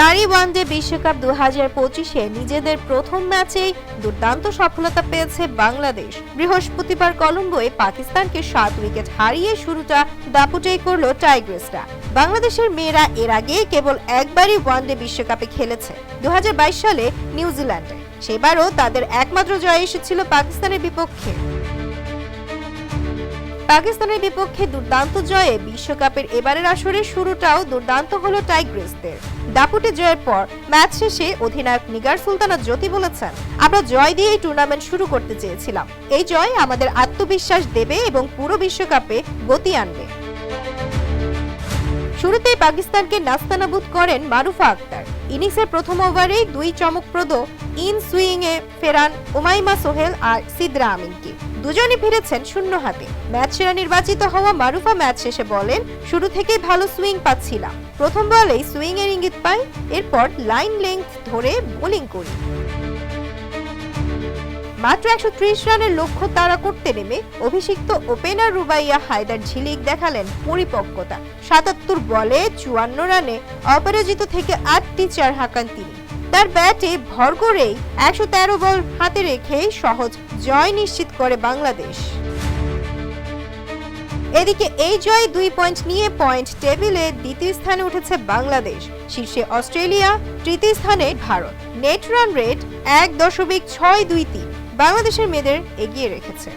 নারী ওয়ানডে বিশ্বকাপ দু হাজার পঁচিশে নিজেদের প্রথম ম্যাচেই দুর্দান্ত সফলতা পেয়েছে বাংলাদেশ। বৃহস্পতিবার কলম্বোয় পাকিস্তানকে সাত উইকেট হারিয়ে শুরুটা দাপুটেই করল টাইগ্রেসরা। বাংলাদেশের মেয়েরা এর আগে কেবল একবারই ওয়ানডে বিশ্বকাপে খেলেছে। দু হাজার বাইশ সালে নিউজিল্যান্ডে। সেবারও তাদের একমাত্র জয় এসেছিল পাকিস্তানের বিপক্ষে। পাকিস্তানের বিপক্ষে দুর্দান্ত জয়ে বিশ্বকাপের এবারের আসরের শুরুটাও দুর্দান্ত হলো টাইগ্রেসদের। দাপুটে জয়ের পর ম্যাচ শেষে অধিনায়ক নিগার সুলতানা জ্যোতি বলেছেন, আমরা জয় দিয়েই টুর্নামেন্ট শুরু করতে চেয়েছিলাম। এই জয় আমাদের আত্মবিশ্বাস দেবে এবং পুরো বিশ্বকাপে গতি আনবে। শুরুতেই পাকিস্তানকে নাস্তানাবুদ করেন মারুফা আক্তার। ইনিংসের প্রথম ওভারেই দুই চমকপ্রদ ইন সুইং এ ফেরান উমাইমা সোহেল আর সিদ্রা আমিনকে। দুজনই ফিরেছেন শূন্য হাতে। ম্যাচ সেরা নির্বাচিত হওয়া মারুফা ম্যাচ শেষে বলেন, শুরু থেকেই ভালো সুইং পাচ্ছিলাম। প্রথম বলেই সুইং এর ইঙ্গিত পাই, এরপর লাইন লেংথ ধরে বোলিং করি। মাত্র একশো ত্রিশ রানের লক্ষ্য তাড়া করতে নেমে অভিষিক্ত ওপেনার রুবাইয়া হায়দার ঝিলিক দেখালেন পরিপক্কতা। সাতাত্তর বলে চুয়ান্ন রানে অপরাজিত থেকে আটটি চার হাঁকান তিনি। তার ব্যাটে ভর করেই একশো তেরো বল হাতে রেখে সহজ জয় নিশ্চিত করে বাংলাদেশ। এদিকে এই জয় দুই পয়েন্ট নিয়ে পয়েন্ট টেবিলে দ্বিতীয় স্থানে উঠেছে বাংলাদেশ। শীর্ষে অস্ট্রেলিয়া, তৃতীয় স্থানে ভারত। নেট রান রেট এক দশমিক ছয় দুই তিন। বাংলাদেশের মেয়েদের এগিয়ে রেখেছে।